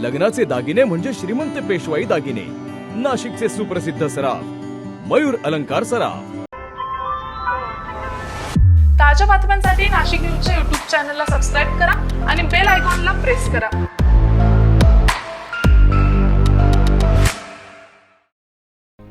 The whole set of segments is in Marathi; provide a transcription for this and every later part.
लग्नाचे दागिने म्हणजे श्रीमंत पेशवाई दागिने. नाशिकचे सुप्रसिद्ध सराफ मयूर अलंकार सराफ. ताज्या बातम्यांसाठी नाशिक न्यूजच्या युट्यूब चॅनलला सबस्क्राईब करा आणि बेल आयकॉनला प्रेस करा.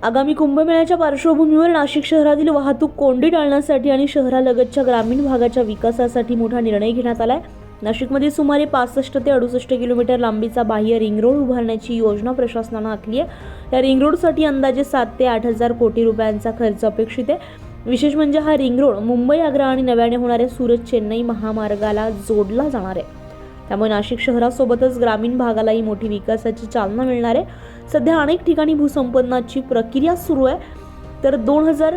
आगामी कुंभमेळ्याच्या पार्श्वभूमीवर नाशिक शहरातील वाहतूक कोंडी टाळण्यासाठी आणि शहरालगतच्या ग्रामीण भागाच्या विकासासाठी मोठा निर्णय घेण्यात आलाय. नाशिकमध्ये सुमारे पासष्ट ते अडुसष्ट किलोमीटर लांबीचा बाह्य रिंग रोड उभारण्याची योजना प्रशासनानं आखली आहे. या रिंग रोडसाठी अंदाजे सात ते आठ हजार कोटी रुपयांचा खर्च अपेक्षित आहे. विशेष म्हणजे हा रिंग रोड मुंबई आग्रा आणि नव्याने होणाऱ्या सुरत चेन्नई महामार्गाला जोडला जाणार आहे. त्यामुळे नाशिक शहरासोबतच ग्रामीण भागालाही मोठी विकासाची चालना मिळणार आहे. सध्या अनेक ठिकाणी भूसंपन्नाची प्रक्रिया सुरू आहे. तर दोन हजार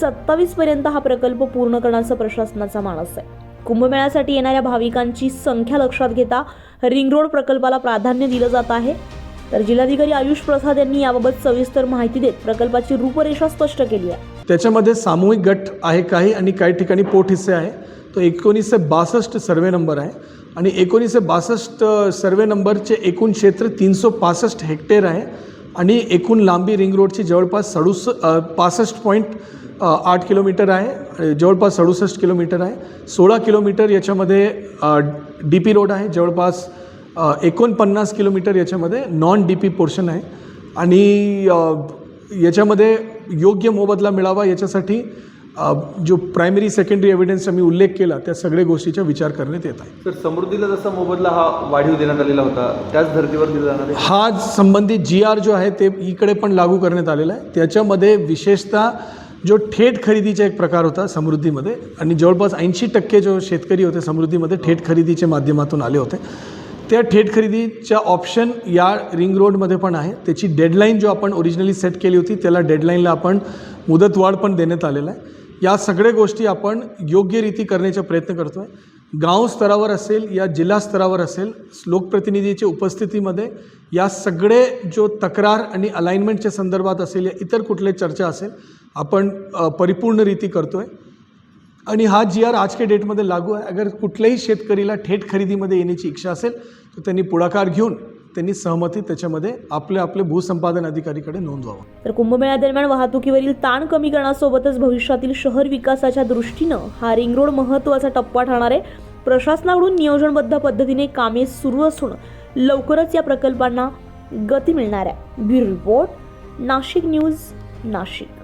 सत्तावीसपर्यंत हा प्रकल्प पूर्ण करण्याचा प्रशासनाचा मानस आहे. कुंभमेळ्यासाठी येणाऱ्या भाविकांची संख्या लक्षात घेता रिंग रोड प्रकल्पाला प्राधान्य दिलं जात आहे. तर जिल्हाधिकारी आयुष प्रसाद यांनी याबाबत सविस्तर माहिती देत प्रकल्पाची रूपरेषा स्पष्ट केली आहे. त्याच्यामध्ये सामूहिक गट आहे काही आणि काही ठिकाणी पोट हिस्से आहे. तो एकोणीसशे बासष्ट सर्वे नंबर आहे आणि एकोणीसशे बासष्ट सर्वे नंबरचे एकूण क्षेत्र तीनशे पासष्ट हेक्टेअर आहे आणि एकूण लांबी रिंग रोडची जवळपास सडुस पासष्ट पॉईंट आठ किलोमीटर आहे जवळपास सदुसष्ट किलोमीटर आहे. सोळा किलोमीटर याच्यामध्ये डी पी रोड आहे जवळपास एकोणपन्नास किलोमीटर याच्यामध्ये नॉन डी पी पोर्शन आहे. आणि याच्यामध्ये योग्य मोबदला मिळावा याच्यासाठी जो प्रायमरी सेकंडरी एव्हिडन्सचा मी उल्लेख केला त्या सगळ्या गोष्टीचा विचार करण्यात येत आहे. तर समृद्धीला जसा मोबदला हा वाढीव देण्यात आलेला होता त्याच धर्तीवर दिला जाणार आहे? हा संबंधित जी आर जो आहे ते इकडे पण लागू करण्यात आलेला आहे. त्याच्यामध्ये विशेषतः जो थेट खरेदीचा एक प्रकार होता समृद्धीमध्ये आणि जवळपास ऐंशी टक्के जो शेतकरी होते समृद्धीमध्ये थेट खरेदीच्या माध्यमातून आले होते. त्या थेट खरेदीच्या ऑप्शन या रिंग रोडमध्ये पण आहे. त्याची डेडलाईन जो आपण ओरिजिनली सेट केली होती त्याला डेडलाईनला आपण मुदतवाढ पण देण्यात आलेला आहे. या सगळ्या गोष्टी आपण योग्य रीती करण्याचा प्रयत्न करतो आहे गाव स्तरावर असेल या जिल्हा स्तरावर असेल लोकप्रतिनिधीच्या उपस्थितीमध्ये या सगळे जो तक्रार आणि अलाइनमेंटच्या संदर्भात असेल या इतर कुठले चर्चा असेल आपण परिपूर्ण रीती करतो आहे आणि हा जी आर आज के डेटमध्ये लागू आहे. अगर कुठल्याही शेतकरीला थेट खरेदीमध्ये येण्याची इच्छा असेल तर त्यांनी पुढाकार घेऊन त्यांनी सहमती त्याच्यामध्ये आपले आपले भूसंपादन अधिकारीकडे नोंदवावं. तर कुंभमेळ्यादरम्यान वाहतुकीवरील ताण कमी करण्यासोबतच भविष्यातील शहर विकासाच्या दृष्टीनं हा रिंग रोड महत्त्वाचा टप्पा ठरणार आहे. प्रशासनाकडून नियोजनबद्ध पद्धतीने कामे सुरू असून लवकरच या प्रकल्पांना गती मिळणार आहे. Bureau report Nashik news Nashik.